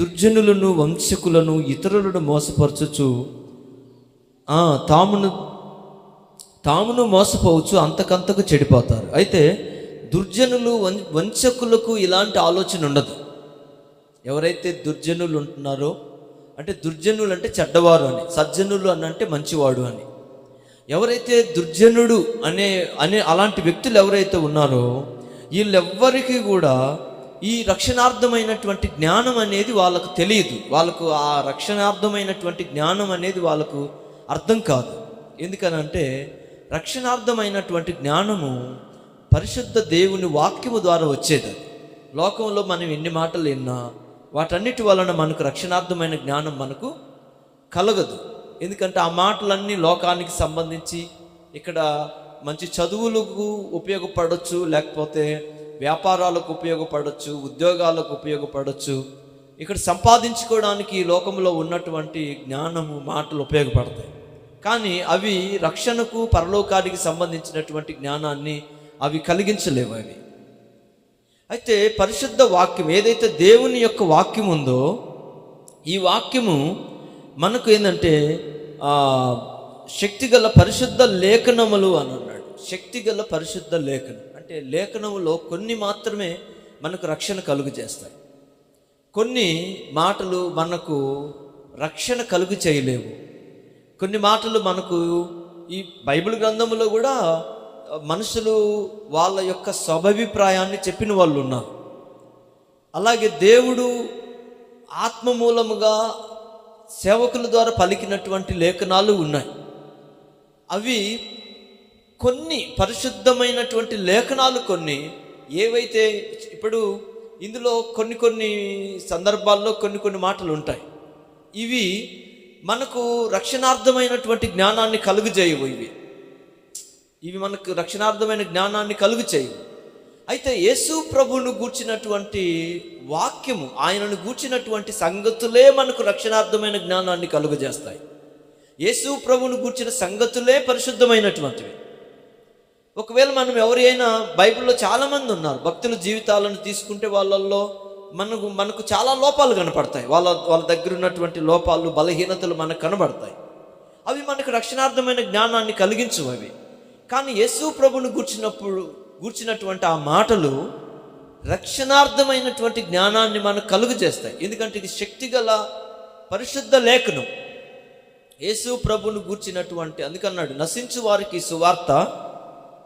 దుర్జనులను వంశకులను ఇతరులను మోసపరచుచు తామును తామును మోసపోవచ్చు అంతకంతకు చెడిపోతారు. అయితే దుర్జనులు వం- వంశకులకు ఇలాంటి ఆలోచన ఉండదు. ఎవరైతే దుర్జనులు ఉంటున్నారో అంటే దుర్జనులు అంటే చెడ్డవారు అని సజ్జనులు అని అంటే మంచివాడు అని. ఎవరైతే దుర్జనుడు అనే అనే అలాంటి వ్యక్తులు ఎవరైతే ఉన్నారో వీళ్ళెవ్వరికీ కూడా ఈ రక్షణార్థమైనటువంటి జ్ఞానం అనేది వాళ్ళకు తెలియదు. వాళ్ళకు ఆ రక్షణార్థమైనటువంటి జ్ఞానం అనేది వాళ్ళకు అర్థం కాదు. ఎందుకనంటే రక్షణార్థమైనటువంటి జ్ఞానము పరిశుద్ధ దేవుని వాక్యము ద్వారా వచ్చేది లోకంలో మనం ఎన్ని మాటలు విన్నా వాటన్నిటి వలన మనకు రక్షణార్థమైన జ్ఞానం మనకు కలగదు. ఎందుకంటే ఆ మాటలన్నీ లోకానికి సంబంధించి ఇక్కడ మంచి చదువులకు ఉపయోగపడవచ్చు లేకపోతే వ్యాపారాలకు ఉపయోగపడవచ్చు ఉద్యోగాలకు ఉపయోగపడవచ్చు ఇక్కడ సంపాదించుకోవడానికి ఈ లోకంలో ఉన్నటువంటి జ్ఞానము మాటలు ఉపయోగపడతాయి. కానీ అవి రక్షణకు పరలోకానికి సంబంధించినటువంటి జ్ఞానాన్ని అవి కలిగించలేవు అవి. అయితే పరిశుద్ధ వాక్యం ఏదైతే దేవుని యొక్క వాక్యం ఉందో ఈ వాక్యము మనకు ఏంటంటే శక్తిగల పరిశుద్ధ లేఖనములు అని అన్నాడు. శక్తిగల పరిశుద్ధ లేఖనం. అంటే లేఖనంలో కొన్ని మాత్రమే మనకు రక్షణ కలుగు చేస్తాయి కొన్ని మాటలు మనకు రక్షణ కలుగు చేయలేవు. కొన్ని మాటలు మనకు ఈ బైబిల్ గ్రంథంలో కూడా మనుషులు వాళ్ళ యొక్క స్వభాభిప్రాయాన్ని చెప్పిన వాళ్ళు ఉన్నారు. అలాగే దేవుడు ఆత్మ మూలముగా సేవకుల ద్వారా పలికినటువంటి లేఖనాలు ఉన్నాయి. అవి కొన్ని పరిశుద్ధమైనటువంటి లేఖనాలు కొన్ని ఏవైతే ఇప్పుడు ఇందులో కొన్ని కొన్ని సందర్భాల్లో కొన్ని కొన్ని మాటలు ఉంటాయి. ఇవి మనకు రక్షణార్థమైనటువంటి జ్ఞానాన్ని కలుగజేయవు ఇవి. ఇవి మనకు రక్షణార్థమైన జ్ఞానాన్ని కలుగు చేయవు అయితే యేసు ప్రభువును గూర్చినటువంటి వాక్యము ఆయనను గూర్చినటువంటి సంగతులే మనకు రక్షణార్థమైన జ్ఞానాన్ని కలుగజేస్తాయి. యేసు ప్రభువును గూర్చిన సంగతులే పరిశుద్ధమైనటువంటివి. ఒకవేళ మనం ఎవరైనా బైబిల్లో చాలామంది ఉన్నారు భక్తుల జీవితాలను తీసుకుంటే వాళ్ళల్లో మనకు మనకు చాలా లోపాలు కనపడతాయి. వాళ్ళ వాళ్ళ దగ్గర ఉన్నటువంటి లోపాలు బలహీనతలు మనకు కనబడతాయి. అవి మనకు రక్షణార్థమైన జ్ఞానాన్ని కలిగించవు అవి కానీ యేసు ప్రభుని గూర్చినప్పుడు గూర్చినటువంటి ఆ మాటలు రక్షణార్థమైనటువంటి జ్ఞానాన్ని మనకు కలుగు చేస్తాయి ఎందుకంటే ఇది శక్తిగల పరిశుద్ధ లేఖనం. యేసు ప్రభును గూర్చినటువంటి అందుకన్నాడు నశించు వారికి సువార్త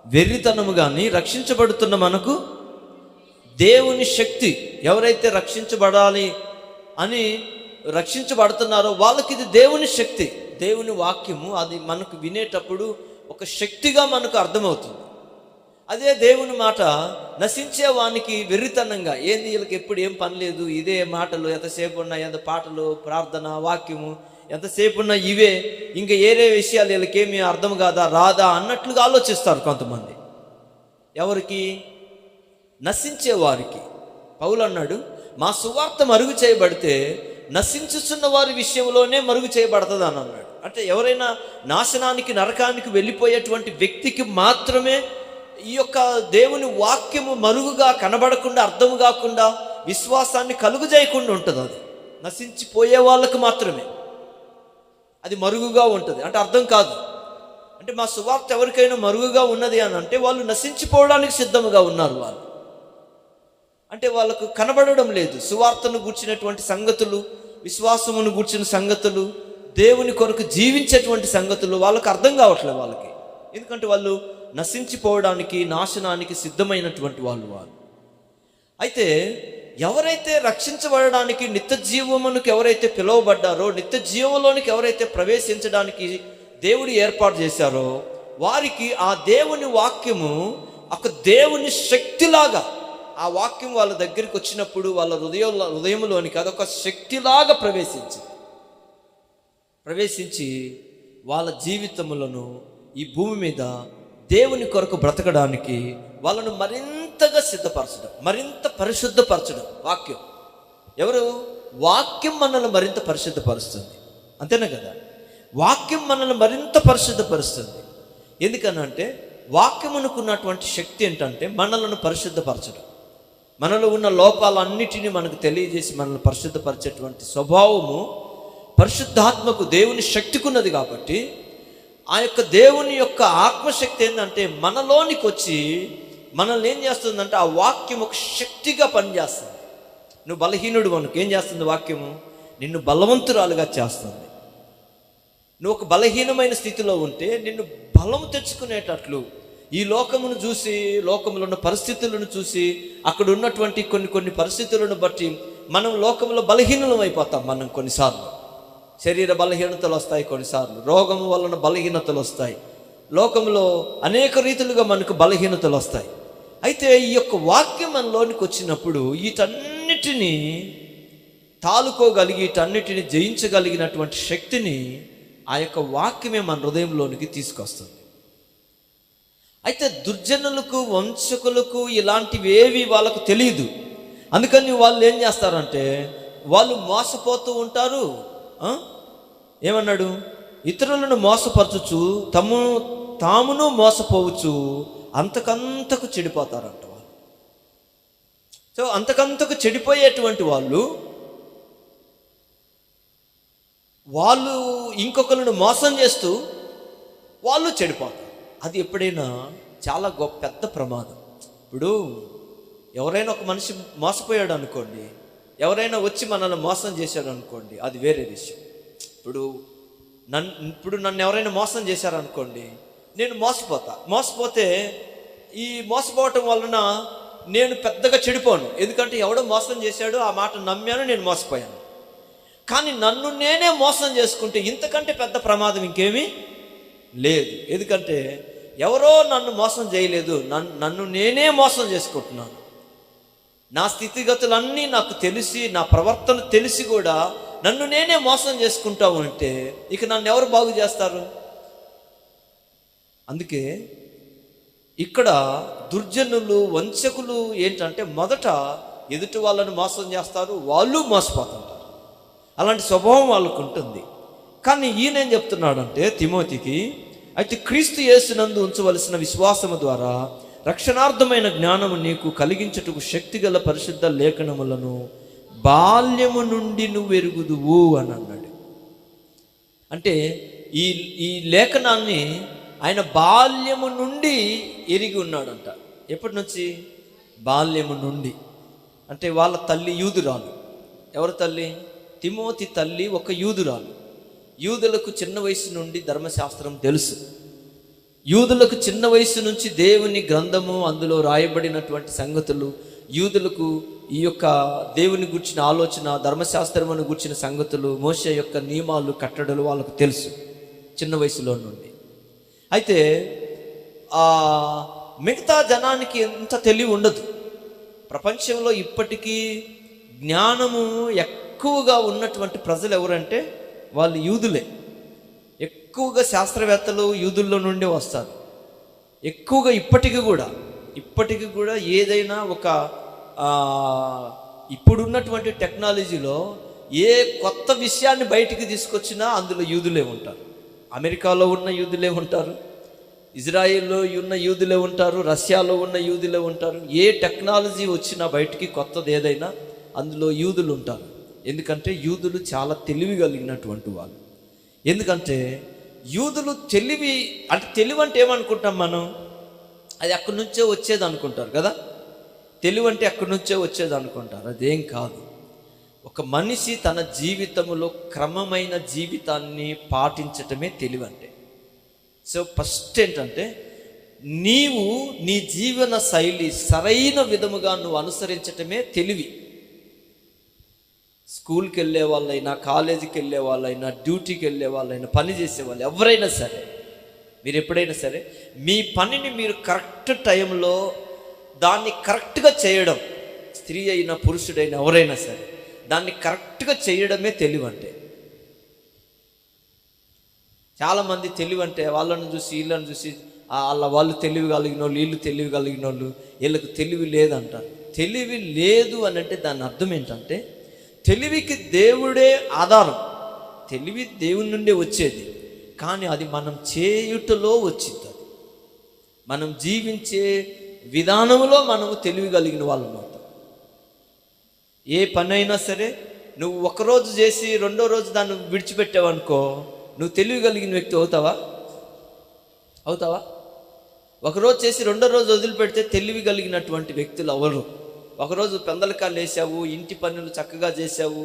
వెర్రితనము కానీ రక్షించబడుతున్న మనకు దేవుని శక్తి ఎవరైతే రక్షించబడాలి అని రక్షించబడుతున్నారో వాళ్ళకి ఇది దేవుని శక్తి. దేవుని వాక్యము అది మనకు వినేటప్పుడు ఒక శక్తిగా మనకు అర్థమవుతుంది. అదే దేవుని మాట నశించే వానికి వెర్రితనంగా ఏంది వీళ్ళకి ఎప్పుడు ఏం పని లేదు ఇదే మాటలు ఎంతసేపు ఉన్నాయి ఎంత పాటలు ప్రార్థన వాక్యము ఎంతసేపు ఉన్నా ఇవే. ఇంకా ఏరే విషయాలు వీళ్ళకేమీ అర్థం కాదా రాదా అన్నట్లుగా ఆలోచిస్తారు కొంతమంది. ఎవరికి? నశించే వారికి పౌలు అన్నాడు మా సువార్త మరుగు చేయబడితే నశించుచున్న వారి విషయంలోనే మరుగు చేయబడుతుంది అని అన్నాడు. అంటే ఎవరైనా నాశనానికి నరకానికి వెళ్ళిపోయేటువంటి వ్యక్తికి మాత్రమే ఈ యొక్క దేవుని వాక్యము మరుగుగా కనబడకుండా అర్థం కాకుండా విశ్వాసాన్ని కలుగు చేయకుండా ఉంటుంది అది నశించిపోయే వాళ్ళకు మాత్రమే. అది మరుగుగా ఉంటుంది. అంటే అర్థం కాదు. అంటే మా సువార్త ఎవరికైనా మరుగుగా ఉన్నది అని అంటే వాళ్ళు నశించిపోవడానికి సిద్ధముగా ఉన్నారు వాళ్ళు. అంటే వాళ్ళకు కనబడడం లేదు. సువార్తను గూర్చినటువంటి సంగతులు విశ్వాసమును గూర్చిన సంగతులు దేవుని కొరకు జీవించేటువంటి సంగతులు వాళ్ళకు అర్థం కావట్లేదు వాళ్ళకి. ఎందుకంటే వాళ్ళు నశించిపోవడానికి నాశనానికి సిద్ధమైనటువంటి వాళ్ళు వాళ్ళు. అయితే ఎవరైతే రక్షించబడడానికి నిత్య జీవమునికి ఎవరైతే పిలువబడ్డారో నిత్య జీవంలోనికి ఎవరైతే ప్రవేశించడానికి దేవుడు ఏర్పాటు చేశారో వారికి ఆ దేవుని వాక్యము ఒక దేవుని శక్తిలాగా ఆ వాక్యం వాళ్ళ దగ్గరికి వచ్చినప్పుడు వాళ్ళ హృదయం హృదయంలోనికి అదొక శక్తిలాగా ప్రవేశించింది. ప్రవేశించి వాళ్ళ జీవితములను ఈ భూమి మీద దేవుని కొరకు బ్రతకడానికి వాళ్ళను మరింతగా సిద్ధపరచడం మరింత పరిశుద్ధపరచడం వాక్యం. ఎవరు? వాక్యం మనల్ని మరింత పరిశుద్ధపరుస్తుంది. అంతేనా కదా? వాక్యం మనల్ని మరింత పరిశుద్ధపరుస్తుంది. ఎందుకనంటే వాక్యమునకున్నటువంటి శక్తి ఏంటంటే మనలను పరిశుద్ధపరచడం. మనలో ఉన్న లోపాలన్నిటినీ మనకు తెలియజేసి మనల్ని పరిశుద్ధపరిచేటువంటి స్వభావము పరిశుద్ధాత్మకు దేవుని శక్తికున్నది కాబట్టి ఆ యొక్క దేవుని యొక్క ఆత్మశక్తి ఏంటంటే మనలోనికి వచ్చి మనల్ని ఏం చేస్తుందంటే ఆ వాక్యం ఒక శక్తిగా పనిచేస్తుంది. నువ్వు బలహీనుడు మనకు ఏం చేస్తుంది వాక్యము? నిన్ను బలవంతురాలుగా చేస్తుంది. నువ్వు ఒక బలహీనమైన స్థితిలో ఉంటే నిన్ను బలం తెచ్చుకునేటట్లు ఈ లోకమును చూసి లోకంలో ఉన్న పరిస్థితులను చూసి అక్కడ ఉన్నటువంటి కొన్ని కొన్ని పరిస్థితులను బట్టి మనం లోకంలో బలహీనులం అయిపోతాం మనం కొన్నిసార్లు. శరీర బలహీనతలు వస్తాయి కొన్నిసార్లు. రోగం వలన బలహీనతలు వస్తాయి. లోకంలో అనేక రీతులుగా మనకు బలహీనతలు వస్తాయి. అయితే ఈ యొక్క వాక్యం మనలోనికి వచ్చినప్పుడు వీటన్నిటినీ తాలుకోగలిగి వీటన్నిటిని జయించగలిగినటువంటి శక్తిని ఆ యొక్క వాక్యమే మన హృదయంలోనికి తీసుకొస్తుంది. అయితే దుర్జనులకు వంశకులకు ఇలాంటివేవి వాళ్ళకు తెలియదు అందుకని వాళ్ళు ఏం చేస్తారంటే వాళ్ళు మోసపోతూ ఉంటారు ఏమన్నాడు? ఇతరులను మోసపరచుచు తము తామును మోసపోవచ్చు అంతకంతకు చెడిపోతారంట వాళ్ళు. సో అంతకంతకు చెడిపోయేటువంటి వాళ్ళు వాళ్ళు ఇంకొకరిని మోసం చేస్తూ వాళ్ళు చెడిపోతారు. అది ఎప్పుడైనా చాలా గొప్ప పెద్ద ప్రమాదం. ఇప్పుడు ఎవరైనా ఒక మనిషి మోసపోయాడు అనుకోండి ఎవరైనా వచ్చి మనల్ని మోసం చేశారు అనుకోండి అది వేరే విషయం. ఇప్పుడు నన్ను ఇప్పుడు నన్ను ఎవరైనా మోసం చేశారనుకోండి నేను మోసపోతా. మోసపోతే ఈ మోసపోవటం వలన నేను పెద్దగా చెడిపోను. ఎందుకంటే ఎవడో మోసం చేశాడో ఆ మాట నమ్మాను నేను మోసపోయాను. కానీ నన్ను నేనే మోసం చేసుకుంటే ఇంతకంటే పెద్ద ప్రమాదం ఇంకేమీ లేదు. ఎందుకంటే ఎవరో నన్ను మోసం చేయలేదు నన్ను నన్ను నేనే మోసం చేసుకుంటున్నాను. నా స్థితిగతులన్నీ నాకు తెలిసి నా ప్రవర్తన తెలిసి కూడా నన్ను నేనే మోసం చేసుకుంటా ఉంటే ఇక నన్ను ఎవరు బాగు చేస్తారు? అందుకే ఇక్కడ దుర్జనులు వంచకులు ఏంటంటే మొదట ఎదుటి వాళ్ళని మోసం చేస్తారు వాళ్ళు మోసపోతుంటారు. అలాంటి స్వభావం వాళ్ళకు ఉంటుంది. కానీ ఈయనేం చెప్తున్నాడంటే తిమోతికి అయితే క్రీస్తు యేసునందు ఉంచవలసిన విశ్వాసము ద్వారా రక్షణార్థమైన జ్ఞానము నీకు కలిగించుటకు శక్తిగల పరిశుద్ధ లేఖనములను బాల్యము నుండి నువ్వు ఎరుగుదువు అని అన్నాడు. అంటే ఈ ఈ లేఖనాన్ని ఆయన బాల్యము నుండి ఎరిగి ఉన్నాడంట. ఎప్పటి నుంచి? బాల్యము నుండి. అంటే వాళ్ళ తల్లి యూదురాలు. ఎవరి తల్లి? తిమోతి తల్లి ఒక యూదురాలు. యూదులకు చిన్న వయసు నుండి ధర్మశాస్త్రం తెలుసు. యూదులకు చిన్న వయసు నుంచి దేవుని గ్రంథము అందులో రాయబడినటువంటి సంగతులు యూదులకు ఈ యొక్క దేవుని గుర్చిన ఆలోచన ధర్మశాస్త్రమును గుర్చిన సంగతులు మోస యొక్క నియమాలు కట్టడలు వాళ్ళకు తెలుసు చిన్న వయసులో నుండి. అయితే ఆ మిగతా జనానికి ఎంత తెలివి ఉండదు. ప్రపంచంలో ఇప్పటికీ జ్ఞానము ఎక్కువగా ఉన్నటువంటి ప్రజలు ఎవరంటే వాళ్ళు యూదులే. ఎక్కువగా శాస్త్రవేత్తలు యూదుల్లో నుండి వస్తారు. ఎక్కువగా ఇప్పటికి కూడా ఇప్పటికి కూడా ఏదైనా ఒక ఇప్పుడున్నటువంటి టెక్నాలజీలో ఏ కొత్త విషయాన్ని బయటికి తీసుకొచ్చినా అందులో యూదులే ఉంటారు. అమెరికాలో ఉన్న యూదులే ఉంటారు ఇజ్రాయిల్లో ఉన్న యూదులే ఉంటారు రష్యాలో ఉన్న యూదులే ఉంటారు. ఏ టెక్నాలజీ వచ్చినా బయటికి కొత్తది ఏదైనా అందులో యూదులు ఉంటారు. ఎందుకంటే యూదులు చాలా తెలివి కలిగినటువంటి వాళ్ళు. ఎందుకంటే యూదులు తెలివి అంటే తెలివి అంటే ఏమనుకుంటాం మనం? అది అక్కడి నుంచే వచ్చేది అనుకుంటారు కదా? తెలివి అంటే అక్కడి నుంచే వచ్చేది అనుకుంటారు అదేం కాదు. ఒక మనిషి తన జీవితంలో క్రమమైన జీవితాన్ని పాటించటమే తెలివి అంటే సో ఫస్ట్ ఏంటంటే నీవు నీ జీవన శైలి సరైన విధముగా నువ్వు అనుసరించటమే తెలివి. స్కూల్కి వెళ్ళే వాళ్ళైనా కాలేజీకి వెళ్ళే వాళ్ళైనా డ్యూటీకి వెళ్ళే వాళ్ళైనా పని చేసే వాళ్ళు ఎవరైనా సరే మీరు ఎప్పుడైనా సరే మీ పనిని మీరు కరెక్ట్ టైంలో దాన్ని కరెక్ట్గా చేయడం స్త్రీ అయినా పురుషుడైనా ఎవరైనా సరే దాన్ని కరెక్ట్గా చేయడమే తెలివి అంటే చాలామంది తెలివి అంటే వాళ్ళని చూసి వీళ్ళని చూసి వాళ్ళ వాళ్ళు తెలివి కలిగిన వాళ్ళు వీళ్ళు తెలివి కలిగిన వాళ్ళు వీళ్ళకి తెలివి లేదంటారు. తెలివి లేదు అని అంటే దాని అర్థం ఏంటంటే తెలివికి దేవుడే ఆధారం. తెలివి దేవుని నుండే వచ్చేది. కానీ అది మనం చేయుటలో వచ్చింది అది. మనం జీవించే విధానంలో మనము తెలివి కలిగిన వాళ్ళం అవుతాం. ఏ పని అయినా సరే నువ్వు ఒకరోజు చేసి రెండో రోజు దాన్ని విడిచిపెట్టావనుకో నువ్వు తెలివి కలిగిన వ్యక్తి అవుతావా? అవుతావా? ఒకరోజు చేసి రెండో రోజు వదిలిపెడితే తెలివి కలిగినటువంటి వ్యక్తులు ఎవరు? ఒకరోజు పెందలకాలు వేసావు ఇంటి పనులు చక్కగా చేసావు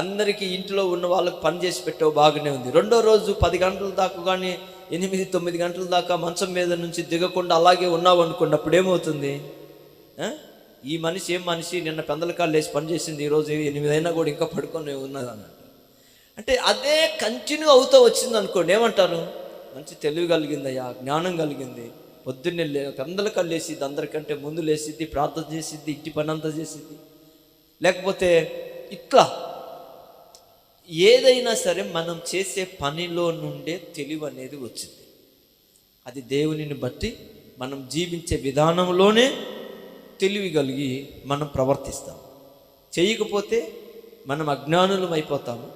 అందరికీ ఇంట్లో ఉన్న వాళ్ళకి పని చేసి పెట్టావు బాగానే ఉంది. రెండో రోజు పది గంటల దాకా కానీ ఎనిమిది తొమ్మిది గంటల దాకా మంచం మీద నుంచి దిగకుండా అలాగే ఉన్నావు అనుకున్నప్పుడు ఏమవుతుంది? ఈ మనిషి ఏం మనిషి? నిన్న పెందలకాలు వేసి పని చేసింది ఈరోజు ఎనిమిదైనా కూడా ఇంకా పడుకొని ఉన్నది అన్నట్టు. అంటే అదే కంటిన్యూ అవుతూ వచ్చింది అనుకోండి ఏమంటారు? మంచి తెలివి కలిగిందయ్యా జ్ఞానం కలిగింది. పొద్దున్నే లే పెందల లేసిద్ది అందరికంటే ముందు లేసిద్ది ప్రార్థన చేసిద్ది ఇంటి పని అంతా చేసిద్ది. లేకపోతే ఇట్లా ఏదైనా సరే మనం చేసే పనిలో నుండే తెలివి అనేది వచ్చింది. అది దేవునిని బట్టి మనం జీవించే విధానంలోనే తెలివి కలిగి మనం ప్రవర్తిస్తాం. చేయకపోతే మనం అజ్ఞానులం అయిపోతాము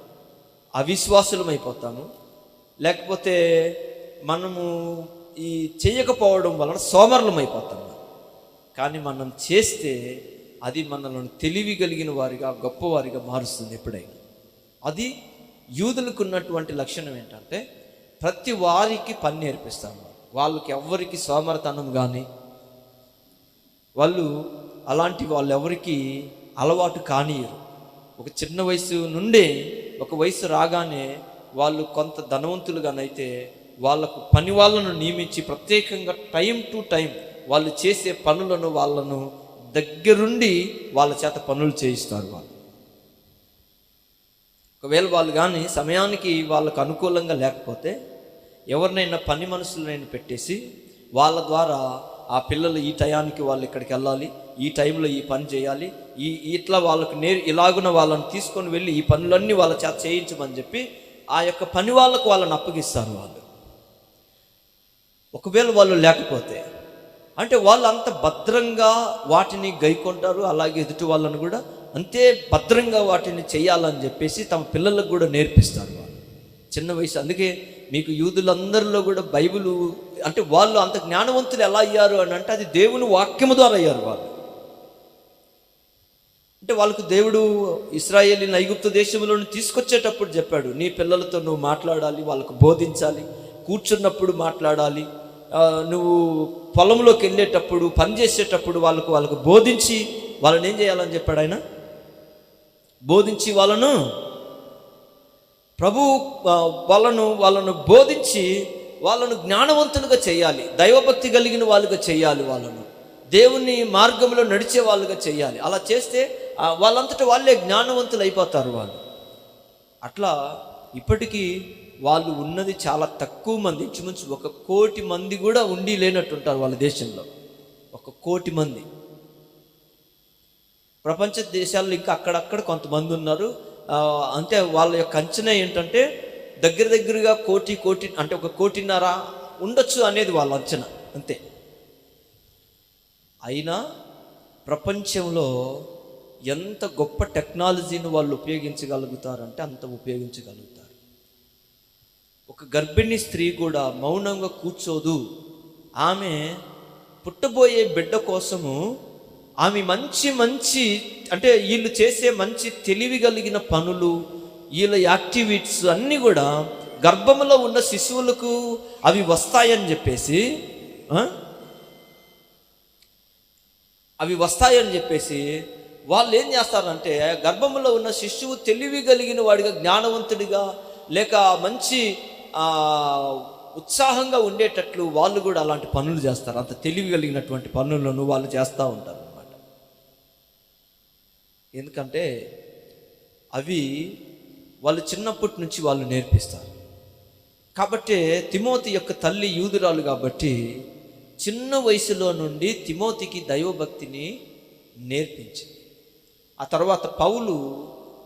అవిశ్వాసులం అయిపోతాము. లేకపోతే మనము ఈ చేయకపోవడం వలన సోమరులం కానీ మనం చేస్తే అది మనల్ని తెలివి కలిగిన వారిగా గొప్పవారిగా మారుస్తుంది ఎప్పుడైనా. అది యూదులకు ఉన్నటువంటి లక్షణం ఏంటంటే ప్రతి వారికి పని నేర్పిస్తాము వాళ్ళకి ఎవ్వరికి సోమరతనం కానీ వాళ్ళు అలాంటి వాళ్ళు ఎవరికి అలవాటు కానియరు. ఒక చిన్న వయసు నుండే ఒక వయసు రాగానే వాళ్ళు కొంత ధనవంతులుగానైతే వాళ్ళకు పని వాళ్ళను నియమించి ప్రత్యేకంగా టైం టు టైం వాళ్ళు చేసే పనులను వాళ్ళను దగ్గరుండి వాళ్ళ చేత పనులు చేయిస్తారు వాళ్ళు. ఒకవేళ వాళ్ళు కానీ సమయానికి వాళ్ళకు అనుకూలంగా లేకపోతే ఎవరినైనా పని మనుషులనైనా పెట్టేసి వాళ్ళ ద్వారా ఆ పిల్లలు ఈ టయానికి వాళ్ళు ఇక్కడికి వెళ్ళాలి ఈ టైంలో ఈ పని చేయాలి ఈ ఇట్లా వాళ్ళకు నేర్ ఇలాగున వాళ్ళని తీసుకొని వెళ్ళి ఈ పనులన్నీ వాళ్ళ చేత చేయించమని చెప్పి ఆ యొక్క పని వాళ్ళకు వాళ్ళని అప్పగిస్తారు వాళ్ళు. ఒకవేళ వాళ్ళు లేకపోతే అంటే వాళ్ళు అంత భద్రంగా వాటిని గైకొంటారు అలాగే ఎదుటి వాళ్ళని కూడా అంతే భద్రంగా వాటిని చేయాలని చెప్పేసి తమ పిల్లలకు కూడా నేర్పిస్తారు వాళ్ళు. చిన్న వయసు అందుకే మీకు యూదులందరిలో కూడా బైబిల్ అంటే వాళ్ళు అంత జ్ఞానవంతులు ఎలా అయ్యారు అని అంటే అది దేవుని వాక్యము ద్వారా అయ్యారు వాళ్ళు. అంటే వాళ్ళకు దేవుడు ఇస్రాయేలీ నైగుప్త దేశంలోని తీసుకొచ్చేటప్పుడు చెప్పాడు నీ పిల్లలతో నువ్వు మాట్లాడాలి వాళ్ళకు బోధించాలి కూర్చున్నప్పుడు మాట్లాడాలి నువ్వు పొలంలోకి వెళ్ళేటప్పుడు పని చేసేటప్పుడు వాళ్ళకు వాళ్ళకు బోధించి వాళ్ళని ఏం చేయాలని చెప్పాడు ఆయన? బోధించి వాళ్ళను ప్రభు వాళ్ళను వాళ్ళను బోధించి వాళ్ళను జ్ఞానవంతులుగా చేయాలి. దైవభక్తి కలిగిన వాళ్ళుగా చేయాలి వాళ్ళను. దేవుని మార్గంలో నడిచే వాళ్ళుగా చేయాలి. అలా చేస్తే వాళ్ళంతటా వాళ్ళే జ్ఞానవంతులు అయిపోతారు వాళ్ళు. అట్లా ఇప్పటికీ వాళ్ళు ఉన్నది చాలా తక్కువ మంది ఇంచుమించు ఒక కోటి మంది కూడా ఉండి లేనట్టుంటారు వాళ్ళ దేశంలో. ఒక కోటి మంది. ప్రపంచ దేశాల్లో ఇంకా అక్కడక్కడ కొంతమంది ఉన్నారు. అంటే వాళ్ళ యొక్క అంచనా ఏంటంటే దగ్గర దగ్గరగా కోటి కోటి అంటే ఒక కోటిన్నర ఉండొచ్చు అనేది వాళ్ళ అంచనా అంతే. అయినా ప్రపంచంలో ఎంత గొప్ప టెక్నాలజీని వాళ్ళు ఉపయోగించగలుగుతారంటే అంత ఉపయోగించగలుగుతారు. ఒక గర్భిణీ స్త్రీ కూడా మౌనంగా కూర్చోదు. ఆమె పుట్టబోయే బిడ్డ కోసము ఆమె మంచి మంచి అంటే వీళ్ళు చేసే మంచి తెలివి కలిగిన పనులు వీళ్ళ యాక్టివిటీస్ అన్నీ కూడా గర్భంలో ఉన్న శిశువులకు అవి వస్తాయని చెప్పేసి అవి వస్తాయని చెప్పేసి వాళ్ళు ఏం చేస్తారంటే గర్భంలో ఉన్న శిశువు తెలివి కలిగిన వాడిగా జ్ఞానవంతుడిగా లేక మంచి ఉత్సాహంగా ఉండేటట్లు వాళ్ళు కూడా అలాంటి పనులు చేస్తారు. అంత తెలివి కలిగినటువంటి పనులను వాళ్ళు చేస్తూ ఉంటారు అన్నమాట. ఎందుకంటే అవి వాళ్ళు చిన్నప్పటి నుంచి వాళ్ళు నేర్పిస్తారు. కాబట్టి తిమోతి యొక్క తల్లి యూదురాలు కాబట్టి చిన్న వయసులో నుండి తిమోతికి దైవభక్తిని నేర్పించింది. ఆ తర్వాత పౌలు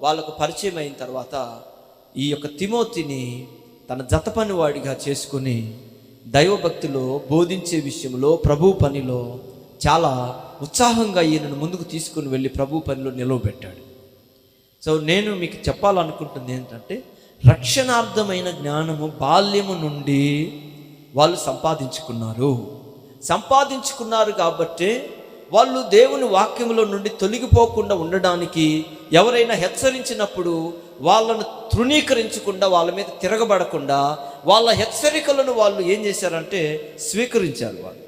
వాళ్ళకు పరిచయం అయిన తర్వాత ఈ యొక్క తిమోతిని తన జత పనివాడిగా చేసుకుని దైవభక్తిలో బోధించే విషయంలో ప్రభు పనిలో చాలా ఉత్సాహంగా ఈయనను ముందుకు తీసుకుని వెళ్ళి ప్రభు పనిలో నిలవబెట్టాడు. సో నేను మీకు చెప్పాలనుకుంటుంది ఏంటంటే రక్షణార్థమైన జ్ఞానము బాల్యము నుండి వాళ్ళు సంపాదించుకున్నారు. సంపాదించుకున్నారు కాబట్టి వాళ్ళు దేవుని వాక్యంలో నుండి తొలగిపోకుండా ఉండడానికి ఎవరైనా హెచ్చరించినప్పుడు వాళ్ళను తృణీకరించకుండా వాళ్ళ మీద తిరగబడకుండా వాళ్ళ హెచ్చరికలను వాళ్ళు ఏం చేశారంటే స్వీకరించారు వాళ్ళు.